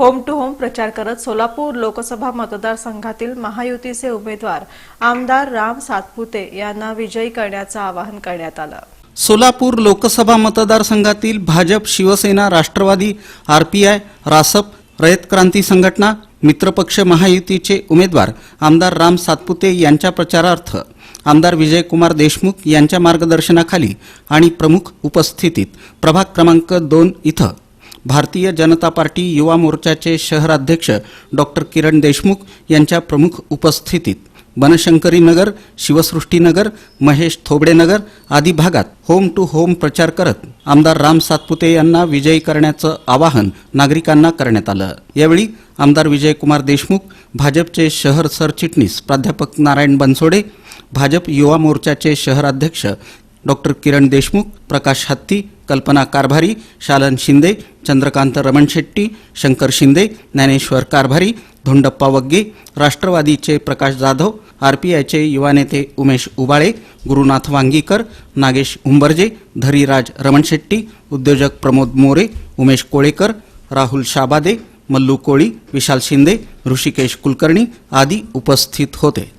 Home to home प्रचार करत सोलापूर लोकसभा मतदारसंघातील महायुतीचे उमेदवार आमदार राम सातपुते यांना विजयी करण्याचं आवाहन करण्यात आलं. सोलापूर लोकसभा मतदारसंघातील भाजप शिवसेना राष्ट्रवादी आरपीआय रासप रयत क्रांती संघटना मित्रपक्ष महायुतीचे उमेदवार आमदार राम सातपुते यांच्या प्रचारार्थ आमदार विजयकुमार देशमुख यांच्या मार्गदर्शनाखाली आणि प्रमुख उपस्थितीत प्रभाग क्रमांक दोन इथं भारतीय जनता पार्टी युवा मोर्चाचे शहराध्यक्ष डॉक्टर किरण देशमुख यांच्या प्रमुख उपस्थितीत बनशंकरी नगर शिवसृष्टीनगर महेश थोबडेनगर आदी भागात होम टू होम प्रचार करत आमदार राम सातपुते यांना विजयी करण्याचं आवाहन नागरिकांना करण्यात आलं. यावेळी आमदार विजयकुमार देशमुख भाजपचे शहर सरचिटणीस प्राध्यापक नारायण बनसोडे भाजप युवा मोर्चाचे शहराध्यक्ष डॉक्टर किरण देशमुख प्रकाश हत्ती कल्पना कारभारी शालन शिंदे चंद्रकांत रमण शेट्टी शंकर शिंदे ज्ञानेश्वर कारभारी धोंडप्पा वग्गे राष्ट्रवादीचे प्रकाश जाधव आरपीआयचे युवा नेते उमेश उबाळे गुरुनाथ वांगीकर नागेश उंबरजे धरीराज रमण शेट्टी उद्योजक प्रमोद मोरे उमेश कोळेकर राहुल शाबादे मल्लू कोळी विशाल शिंदे ऋषिकेश कुलकर्णी आदी उपस्थित होते.